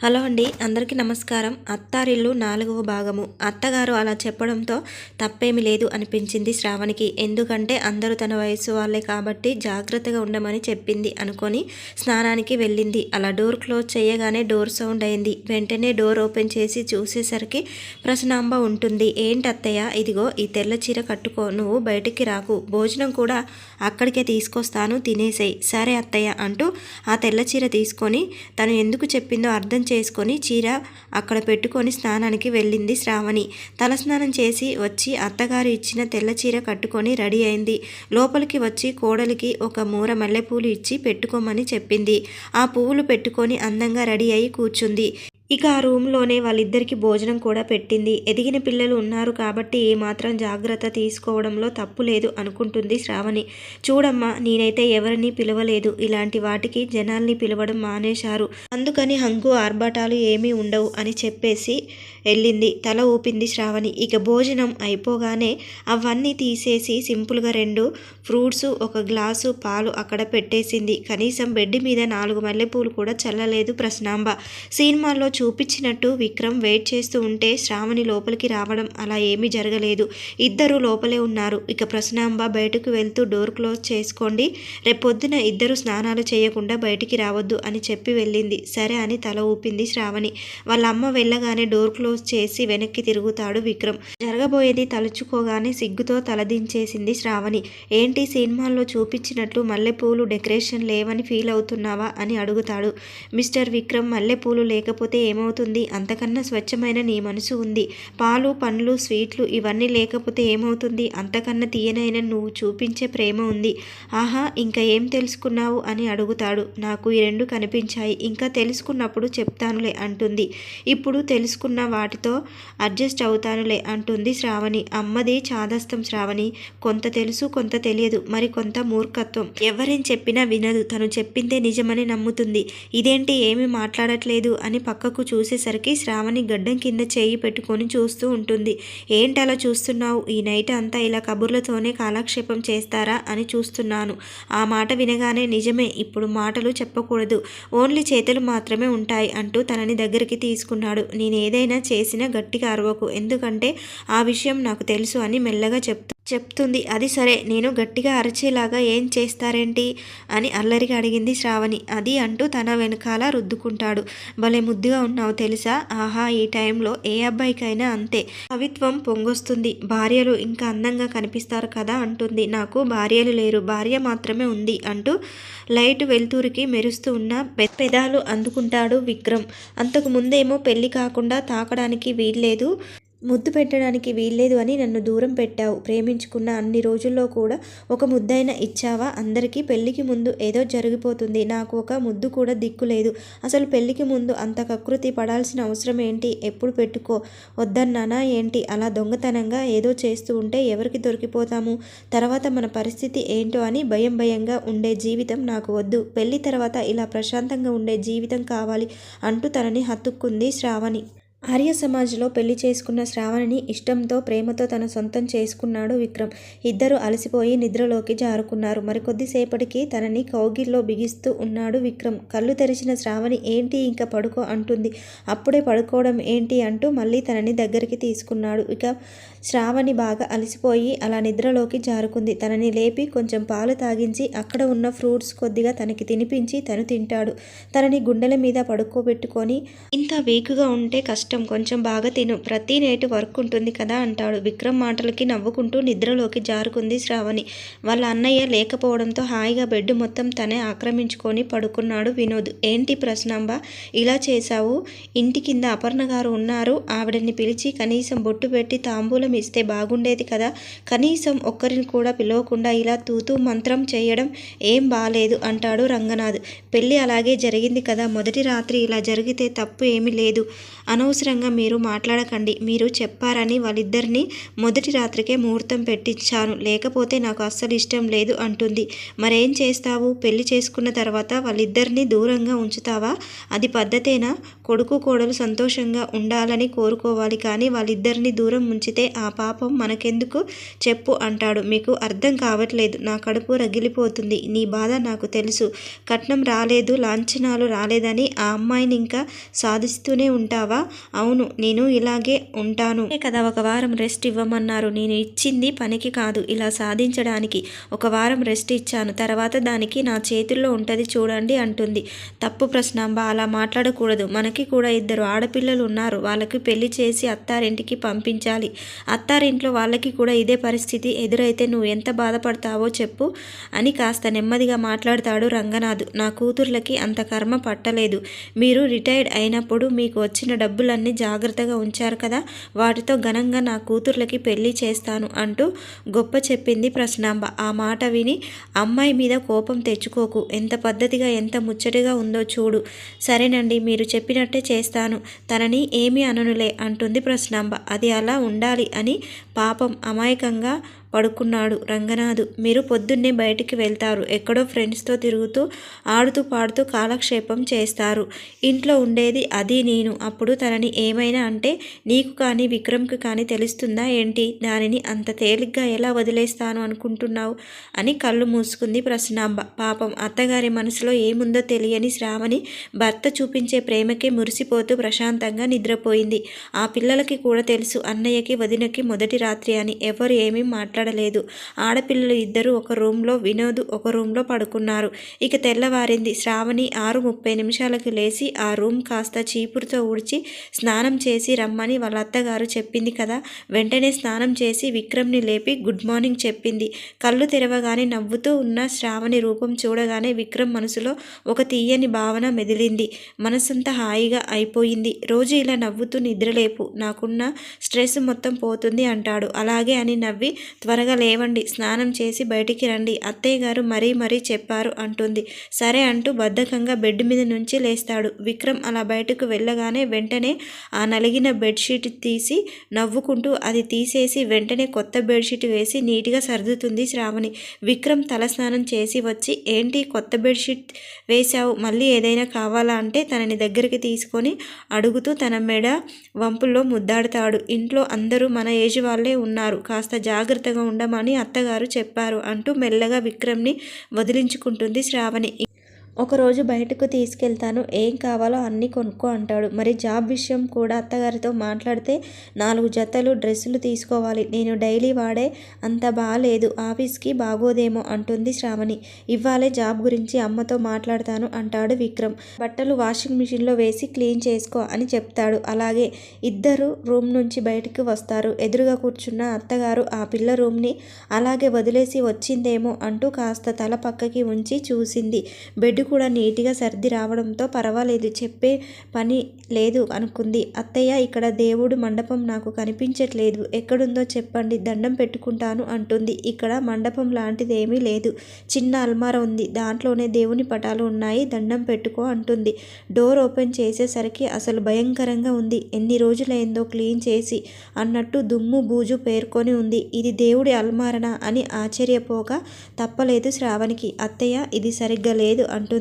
Hello అండి అందరికీ నమస్కారం. అత్తారిల్లు నాలుగవ భాగము. అత్తగారు అలా చెప్పడంతో తప్పేమీ లేదు అనిపించింది శ్రావణికి. ఎందుకంటే అందరూ తన వయసు వాళ్ళే కాబట్టి జాగ్రత్తగా ఉండమని చెప్పింది అనుకొని స్నానానికి వెళ్ళింది. అలా డోర్ క్లోజ్ చేయగానే డోర్ సౌండ్ అయింది. వెంటనే డోర్ ఓపెన్ చేసి చూసేసరికి ప్రసనాంబ ఉంటుంది. ఏంటి అత్తయ్య? ఇదిగో ఈ తెల్ల చీర కట్టుకో. నువ్వు బయటికి రాకు. భోజనం కూడా అక్కడికే తీసుకొస్తాను తినేసేయి. సరే అత్తయ్య అంటూ ఆ తెల్ల చీర తీసుకొని తను ఎందుకు చెప్పిందో అర్థం చేసుకొని చీర అక్కడ పెట్టుకొని స్నానానికి వెళ్ళింది శ్రావణి. తలస్నానం చేసి వచ్చి అత్తగారు ఇచ్చిన తెల్ల చీర కట్టుకొని రెడీ అయింది. లోపలికి వచ్చి కోడలికి ఒక మూర మల్లెపూలు ఇచ్చి పెట్టుకోమని చెప్పింది. ఆ పువ్వులు పెట్టుకొని అందంగా రెడీ అయి కూర్చుంది. ఇక ఆ రూమ్లోనే వాళ్ళిద్దరికీ భోజనం కూడా పెట్టింది. ఎదిగిన పిల్లలు ఉన్నారు కాబట్టి ఏమాత్రం జాగ్రత్త తీసుకోవడంలో తప్పు లేదు అనుకుంటుంది శ్రావణి. చూడమ్మా నేనైతే ఎవరిని పిలవలేదు. ఇలాంటి వాటికి జనాల్ని పిలవడం మానేశారు. అందుకని హంగు ఆర్భాటాలు ఏమీ ఉండవు అని చెప్పేసి వెళ్ళింది. తల ఊపింది శ్రావణి. ఇక భోజనం అయిపోగానే అవన్నీ తీసేసి సింపుల్గా రెండు ఫ్రూట్స్ ఒక గ్లాసు పాలు అక్కడ పెట్టేసింది. కనీసం బెడ్ మీద నాలుగు మల్లెపూలు కూడా చల్లలేదు ప్రశ్నాంబ. సినిమాల్లో చూపించినట్టు విక్రమ్ వెయిట్ చేస్తూ ఉంటే శ్రావణి లోపలికి రావడం అలా ఏమీ జరగలేదు. ఇద్దరు లోపలే ఉన్నారు. ఇక ప్రశ్నాంబ బయటకు వెళ్తూ డోర్ క్లోజ్ చేసుకోండి. రేపొద్దున ఇద్దరు స్నానాలు చేయకుండా బయటికి రావద్దు అని చెప్పి వెళ్ళింది. సరే అని తల ఊపింది శ్రావణి. వాళ్ళ అమ్మ వెళ్ళగానే డోర్ క్లోజ్ చేసి వెనక్కి తిరుగుతాడు విక్రమ్. జరగబోయేది తలుచుకోగానే సిగ్గుతో తలదించేసింది శ్రావణి. ఏంటి సినిమాల్లో చూపించినట్లు మల్లెపూలు డెకరేషన్ లేవని ఫీల్ అవుతున్నావా అని అడుగుతాడు. మిస్టర్ విక్రమ్ మల్లెపూలు లేకపోతే ఏమవుతుంది? అంతకన్నా స్వచ్ఛమైన నీ మనసు ఉంది. పాలు పండ్లు స్వీట్లు ఇవన్నీ లేకపోతే ఏమవుతుంది? అంతకన్నా తీయనైన నువ్వు చూపించే ప్రేమ ఉంది. ఆహా ఇంకా ఏం తెలుసుకున్నావు? అని అడుగుతాడు. నాకు ఈ రెండు కనిపించాయి. ఇంకా తెలుసుకున్నప్పుడు చెప్తానులే అంటుంది. ఇప్పుడు తెలుసుకున్న వాటితో అడ్జస్ట్ అవుతానులే అంటుంది శ్రావణి. అమ్మది చాదస్తం శ్రావణి. కొంత తెలుసు కొంత తెలియదు. మరి కొంత మూర్ఖత్వం. ఎవరేం చెప్పినా వినదు. తను చెప్పిందే నిజమని నమ్ముతుంది. ఇదేంటి? ఏమీ మాట్లాడట్లేదు అని పక్కకు చూసేసరికి శ్రావణి గడ్డం కింద చేయి పెట్టుకొని చూస్తూ ఉంటుంది. ఏంటి అలా చూస్తున్నావు? ఈ నైట్ అంతా ఇలా కబుర్లతోనే కాలక్షేపం చేస్తారా అని చూస్తున్నాను. ఆ మాట వినగానే నిజమే ఇప్పుడు మాటలు చెప్పకూడదు. ఓన్లీ చేతులు మాత్రమే ఉంటాయి అంటూ తనని దగ్గరికి తీసుకున్నాడు. నేను ఏదైనా చేసినా గట్టిగా అరవకు. ఎందుకంటే ఆ విషయం నాకు తెలుసు అని మెల్లగా చెప్తాను చెప్తుంది. అది సరే నేను గట్టిగా అరిచేలాగా ఏం చేస్తారేంటి? అని అల్లరిగా అడిగింది శ్రావణి. అది అంటూ తన వెనకాల రుద్దుకుంటాడు. భలే ముద్దుగా ఉన్నావు తెలుసా? ఆహా ఈ టైంలో ఏ అబ్బాయికైనా అంతే. కవిత్వం పొంగొస్తుంది. భార్యలు ఇంకా అందంగా కనిపిస్తారు కదా అంటుంది. నాకు భార్యలు లేరు. భార్య మాత్రమే ఉంది అంటూ లైట్ వెలుతురికి మెరుస్తూ ఉన్న పెదాలు అందుకుంటాడు విక్రమ్. అంతకు ముందేమో పెళ్ళి కాకుండా తాకడానికి వీల్లేదు. ముద్దు పెట్టడానికి వీల్లేదు అని నన్ను దూరం పెట్టావు. ప్రేమించుకున్న అన్ని రోజుల్లో కూడా ఒక ముద్దైనా ఇచ్చావా? అందరికీ పెళ్ళికి ముందు ఏదో జరిగిపోతుంది. నాకు ఒక ముద్దు కూడా దిక్కు లేదు. అసలు పెళ్ళికి ముందు అంత కకృతి పడాల్సిన అవసరం ఏంటి? ఎప్పుడు పెట్టుకో. వద్దన్నానా ఏంటి? అలా దొంగతనంగా ఏదో చేస్తూ ఉంటే ఎవరికి దొరికిపోతాము? తర్వాత మన పరిస్థితి ఏంటో అని భయం భయంగా ఉండే జీవితం నాకు వద్దు. పెళ్ళి తర్వాత ఇలా ప్రశాంతంగా ఉండే జీవితం కావాలి అంటూ తనని హత్తుక్కుంది శ్రావణి. ఆర్య సమాజ్లో పెళ్ళి చేసుకున్న శ్రావణిని ఇష్టంతో ప్రేమతో తన సొంతం చేసుకున్నాడు విక్రమ్. ఇద్దరు అలసిపోయి నిద్రలోకి జారుకున్నారు. మరికొద్దిసేపటికి తనని కౌగిల్లో బిగిస్తూ ఉన్నాడు విక్రమ్. కళ్ళు తెరిచిన శ్రావణి ఏంటి ఇంకా పడుకో అంటుంది. అప్పుడే పడుకోవడం ఏంటి అంటూ మళ్ళీ తనని దగ్గరికి తీసుకున్నాడు. ఇక శ్రావణి బాగా అలసిపోయి అలా నిద్రలోకి జారుకుంది. తనని లేపి కొంచెం పాలు తాగించి అక్కడ ఉన్న ఫ్రూట్స్ కొద్దిగా తనకి తినిపించి తను తింటాడు. తనని గుండెల మీద పడుకోబెట్టుకొని ఇంత వీక్గా ఉంటే కష్టం. కొంచెం బాగా తిను ప్రతి నైట్ వర్క్ ఉంటుంది కదా అంటాడు. విక్రమ్ మాటలకి నవ్వుకుంటూ నిద్రలోకి జారుకుంది శ్రావణి. వాళ్ళ అన్నయ్య లేకపోవడంతో హాయిగా బెడ్ మొత్తం తనే ఆక్రమించుకొని పడుకున్నాడు వినోద్. ఏంటి ప్రశ్నాంబ? ఇలా చేశావు? ఇంటి కింద అపర్ణ గారు ఉన్నారు. ఆవిడని పిలిచి కనీసం బొట్టు పెట్టి తాంబూలం ఇస్తే బాగుండేది కదా. కనీసం ఒక్కరిని కూడా పిలవకుండా ఇలా తూతూ మంత్రం చేయడం ఏం బాలేదు అంటాడు రంగనాథ్. పెళ్ళి అలాగే జరిగింది కదా. మొదటి రాత్రి ఇలా జరిగితే తప్పు ఏమీ లేదు. అనవసరం అనవసరంగా మీరు మాట్లాడకండి. మీరు చెప్పారని వాళ్ళిద్దరిని మొదటి రాత్రికే ముహూర్తం పెట్టించాను. లేకపోతే నాకు అస్సలు ఇష్టం లేదు అంటుంది. మరేం చేస్తావు? పెళ్ళి చేసుకున్న తర్వాత వాళ్ళిద్దరిని దూరంగా ఉంచుతావా? అది పద్ధతేనా? కొడుకు కోడలు సంతోషంగా ఉండాలని కోరుకోవాలి కానీ వాళ్ళిద్దరిని దూరం ఉంచితే ఆ పాపం మనకెందుకు? చెప్పు అంటాడు. మీకు అర్థం కావట్లేదు. నా కడుపు రగిలిపోతుంది. నీ బాధ నాకు తెలుసు. కట్నం రాలేదు లాంఛనాలు రాలేదని ఆ అమ్మాయిని ఇంకా సాధిస్తూనే ఉంటావా? అవును నేను ఇలాగే ఉంటాను. కదా ఒక వారం రెస్ట్ ఇవ్వమన్నారు. నేను ఇచ్చింది పనికి కాదు ఇలా సాధించడానికి. ఒక వారం రెస్ట్ ఇచ్చాను తర్వాత దానికి నా చేతుల్లో ఉంటుంది చూడండి అంటుంది. తప్పు ప్రశ్నాంబ అలా మాట్లాడకూడదు. మనకి కూడా ఇద్దరు ఆడపిల్లలు ఉన్నారు వాళ్ళకి పెళ్ళి చేసి అత్తారింటికి పంపించాలి. అత్తారింట్లో వాళ్ళకి కూడా ఇదే పరిస్థితి. ఎదురైతే నువ్వు ఎంత బాధపడతావో చెప్పు అని కాస్త నెమ్మదిగా మాట్లాడతాడు రంగనాథ్. నా కూతుర్లకి అంత కర్మ పట్టలేదు. మీరు రిటైర్డ్ అయినప్పుడు మీకు వచ్చిన డబ్బులన్నీ జాగ్రత్తగా ఉంచారు కదా వాటితో ఘనంగా నా కూతుర్లకి పెళ్ళి చేస్తాను అంటూ గొప్ప చెప్పింది ప్రశ్నాంబ. ఆ మాట విని అమ్మాయి మీద కోపం తెచ్చుకోకు. ఎంత పద్ధతిగా ఎంత ముచ్చటగా ఉందో చూడు. సరేనండి మీరు చెప్పినట్టే చేస్తాను. తనని ఏమీ అననులే అంటుంది ప్రశ్నాంబ. అది అలా ఉండాలి అని పాపం అమాయకంగా పడుకున్నాడు. రంగనాథు మీరు పొద్దున్నే బయటికి వెళ్తారు. ఎక్కడో ఫ్రెండ్స్తో తిరుగుతూ ఆడుతూ పాడుతూ కాలక్షేపం చేస్తారు. ఇంట్లో ఉండేది అది నేను. అప్పుడు తనని ఏమైనా అంటే నీకు కానీ విక్రమ్కి కానీ తెలుస్తుందా ఏంటి? దానిని అంత తేలిగ్గా ఎలా వదిలేస్తాను అనుకుంటున్నావు? అని కళ్ళు మూసుకుంది ప్రశ్నాంబ. పాపం అత్తగారి మనసులో ఏముందో తెలియని శ్రావణి భర్త చూపించే ప్రేమకే మురిసిపోతూ ప్రశాంతంగా నిద్రపోయింది. ఆ పిల్లలకి కూడా తెలుసు అన్నయ్యకి వదినకి మొదటి రాత్రి అని. ఎవరు ఏమీ మాట్లాడు మాట్లాడలేదు. ఆడపిల్లలు ఇద్దరు ఒక రూమ్లో వినోద్ ఒక రూమ్లో పడుకున్నారు. ఇక తెల్లవారింది. శ్రావణి ఆరు ముప్పై నిమిషాలకు లేచి ఆ రూమ్ కాస్త చీపురుతో ఊడ్చి స్నానం చేసి రమ్మని వాళ్ళ అత్తగారు చెప్పింది కదా? వెంటనే స్నానం చేసి విక్రమ్ని లేపి గుడ్ మార్నింగ్ చెప్పింది. కళ్ళు తెరవగానే నవ్వుతూ ఉన్న శ్రావణి రూపం చూడగానే విక్రమ్ మనసులో ఒక తీయని భావన మెదిలింది. మనసంతా హాయిగా అయిపోయింది. రోజు ఇలా నవ్వుతూ నిద్రలేపు. నాకున్న స్ట్రెస్ మొత్తం పోతుంది అంటాడు. అలాగే అని నవ్వి త్వరగా లేవండి స్నానం చేసి బయటికి రండి. అత్తయ్య గారు మరీ మరీ చెప్పారు అంటుంది. సరే అంటూ బద్ధకంగా బెడ్ మీద నుంచి లేస్తాడు. విక్రమ్ అలా బయటకు వెళ్ళగానే వెంటనే ఆ నలిగిన బెడ్షీట్ తీసి నవ్వుకుంటూ అది తీసేసి వెంటనే కొత్త బెడ్షీట్ వేసి నీట్గా సర్దుతుంది శ్రావణి. విక్రమ్ తలస్నానం చేసి వచ్చి ఏంటి కొత్త బెడ్షీట్ వేశావు? మళ్ళీ ఏదైనా కావాలా అంటే తనని దగ్గరికి తీసుకొని అడుగుతూ తన మెడ వంపుల్లో ముద్దాడుతాడు. ఇంట్లో అందరూ మన ఏజ్ వాళ్ళే ఉన్నారు. కాస్త జాగ్రత్తగా ఉండమని అత్తగారు చెప్పారు అంటూ మెల్లగా విక్రమ్ని వదిలించుకుంటుంది శ్రావణి. ఒకరోజు బయటకు తీసుకెళ్తాను ఏం కావాలో అన్నీ కొనుక్కో అంటాడు. మరి జాబ్ విషయం కూడా అత్తగారితో మాట్లాడితే నాలుగు జతలు డ్రెస్సులు తీసుకోవాలి. నేను డైలీ వాడే అంత బాగాలేదు ఆఫీస్కి బాగోదేమో అంటుంది శ్రావణి. ఇవ్వాలే జాబ్ గురించి అమ్మతో మాట్లాడతాను అంటాడు విక్రమ్. బట్టలు వాషింగ్ మిషన్లో వేసి క్లీన్ చేసుకో అని చెప్తాడు. అలాగే ఇద్దరు రూమ్ నుంచి బయటకు వస్తారు. ఎదురుగా కూర్చున్న అత్తగారు ఆ పిల్ల రూమ్ని అలాగే వదిలేసి వచ్చిందేమో అంటూ కాస్త తల పక్కకి ఉంచి చూసింది. బెడ్ కూడా నీట్గా సర్ది రావడంతో పర్వాలేదు చెప్పే పని లేదు అనుకుంది. అత్తయ్య ఇక్కడ దేవుడు మండపం నాకు కనిపించట్లేదు. ఎక్కడుందో చెప్పండి దండం పెట్టుకుంటాను అంటుంది. ఇక్కడ మండపం లాంటిది ఏమీ లేదు. చిన్న అల్మార ఉంది. దాంట్లోనే దేవుని పటాలు ఉన్నాయి. దండం పెట్టుకో అంటుంది. డోర్ ఓపెన్ చేసేసరికి అసలు భయంకరంగా ఉంది. ఎన్ని రోజులైందో క్లీన్ చేసి అన్నట్టు దుమ్ము బూజు పేర్కొని ఉంది. ఇది దేవుడి అల్మారనా అని ఆశ్చర్యపోక తప్పలేదు శ్రావణికి. అత్తయ్య ఇది సరిగ్గా లేదు అంటుంది.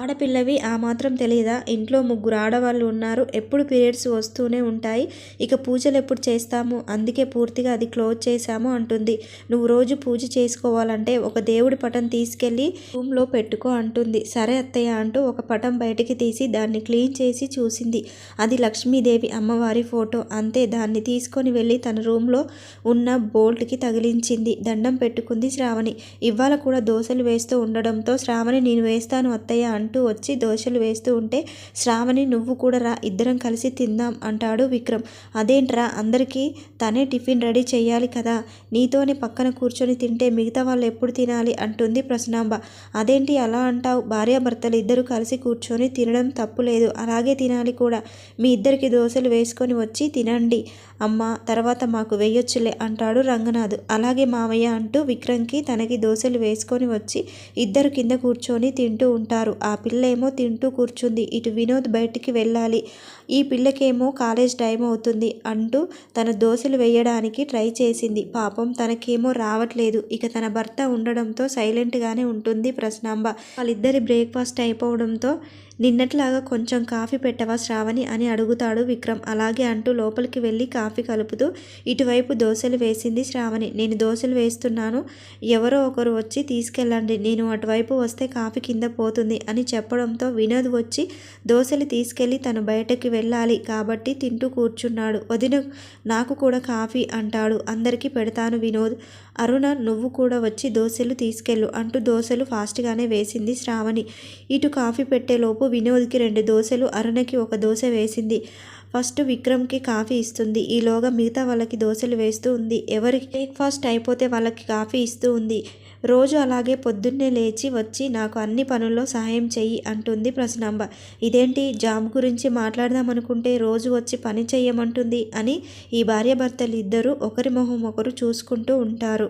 ఆడపిల్లవి ఆ మాత్రం తెలియదా? ఇంట్లో ముగ్గురు ఆడవాళ్ళు ఉన్నారు. ఎప్పుడు పీరియడ్స్ వస్తూనే ఉంటాయి. ఇక పూజలు ఎప్పుడు చేస్తాము? అందుకే పూర్తిగా అది క్లోజ్ చేశాము అంటుంది. నువ్వు రోజు పూజ చేసుకోవాలంటే ఒక దేవుడి పటం తీసుకెళ్ళి రూమ్లో పెట్టుకో అంటుంది. సరే అత్తయ్య అంటూ ఒక పటం బయటికి తీసి దాన్ని క్లీన్ చేసి చూసింది. అది లక్ష్మీదేవి అమ్మవారి ఫోటో. అంతే దాన్ని తీసుకొని వెళ్ళి తన రూమ్లో ఉన్న బోల్ట్కి తగిలించింది. దండం పెట్టుకుంది శ్రావణి. ఇవాళ కూడా దోశలు వేస్తూ ఉండడంతో శ్రావణి నేను వేస్తాను అత్తయ్య అంటూ వచ్చి దోశలు వేస్తూ ఉంటే శ్రావణి నువ్వు కూడా రా ఇద్దరం కలిసి తిందాం అంటాడు విక్రమ్. అదేంట్రా అందరికీ తనే టిఫిన్ రెడీ చేయాలి కదా నీతోనే పక్కన కూర్చొని తింటే మిగతా వాళ్ళు ఎప్పుడు తినాలి అంటుంది ప్రశ్నాంబ. అదేంటి అలా అంటావు? భార్యాభర్తలు ఇద్దరు కలిసి కూర్చొని తినడం తప్పు లేదు అలాగే తినాలి కూడా. మీ ఇద్దరికి దోశలు వేసుకొని వచ్చి తినండి అమ్మ తర్వాత మాకు వేయొచ్చులే అంటాడు రంగనాథ్. అలాగే మావయ్య అంటూ విక్రమ్కి తనకి దోశలు వేసుకొని వచ్చి ఇద్దరు కింద కూర్చొని తింటూ ఉంటారు. ఆ పిల్ల ఏమో తింటూ కూర్చుంది. ఇటు వినోద్ బయటికి వెళ్ళాలి. ఈ పిల్లకేమో కాలేజ్ టైం అవుతుంది అంటూ తన దోశలు వేయడానికి ట్రై చేసింది. పాపం తనకేమో రావట్లేదు. ఇక తన భర్త ఉండడంతో సైలెంట్గానే ఉంటుంది ప్రశ్నాంబ. వాళ్ళిద్దరి బ్రేక్ఫాస్ట్ అయిపోవడంతో నిన్నట్లాగా కొంచెం కాఫీ పెట్టవా శ్రావణి అని అడుగుతాడు విక్రమ్. అలాగే అంటూ లోపలికి వెళ్ళి కాఫీ కలుపుతూ ఇటువైపు దోశలు వేసింది శ్రావణి. నేను దోశలు వేస్తున్నాను. ఎవరో ఒకరు వచ్చి తీసుకెళ్ళండి. నేను అటువైపు వస్తే కాఫీ కింద పోతుంది అని చెప్పడంతో వినోద్ వచ్చి దోశలు తీసుకెళ్ళి తను బయటకి వెళ్ళాలి. కాబట్టి తింటూ కూర్చున్నాడు. వదిన నాకు కూడా కాఫీ అంటాడు. అందరికీ పెడతాను వినోద్. అరుణ నువ్వు కూడా వచ్చి దోశలు తీసుకెళ్ళు అంటూ దోశలు ఫాస్ట్గానే వేసింది శ్రావణి. ఇటు కాఫీ పెట్టేలోపు వినోద్కి రెండు దోశలు అరుణకి ఒక దోశ వేసింది. ఫస్ట్ విక్రమ్కి కాఫీ ఇస్తుంది. ఈలోగా మిగతా వాళ్ళకి దోశలు వేస్తూ ఉంది. ఎవరికి బ్రేక్ఫాస్ట్ అయిపోతే వాళ్ళకి కాఫీ ఇస్తూ ఉంది. రోజు అలాగే పొద్దున్నే లేచి వచ్చి నాకు అన్ని పనుల్లో సహాయం చెయ్యి అంటుంది ప్రశ్నాంబ. ఇదేంటి? జాబ్ గురించి మాట్లాడదామనుకుంటే రోజు వచ్చి పని చెయ్యమంటుంది అని ఈ భార్యాభర్తలు ఇద్దరూ ఒకరి మొహం ఒకరు చూసుకుంటూ ఉంటారు.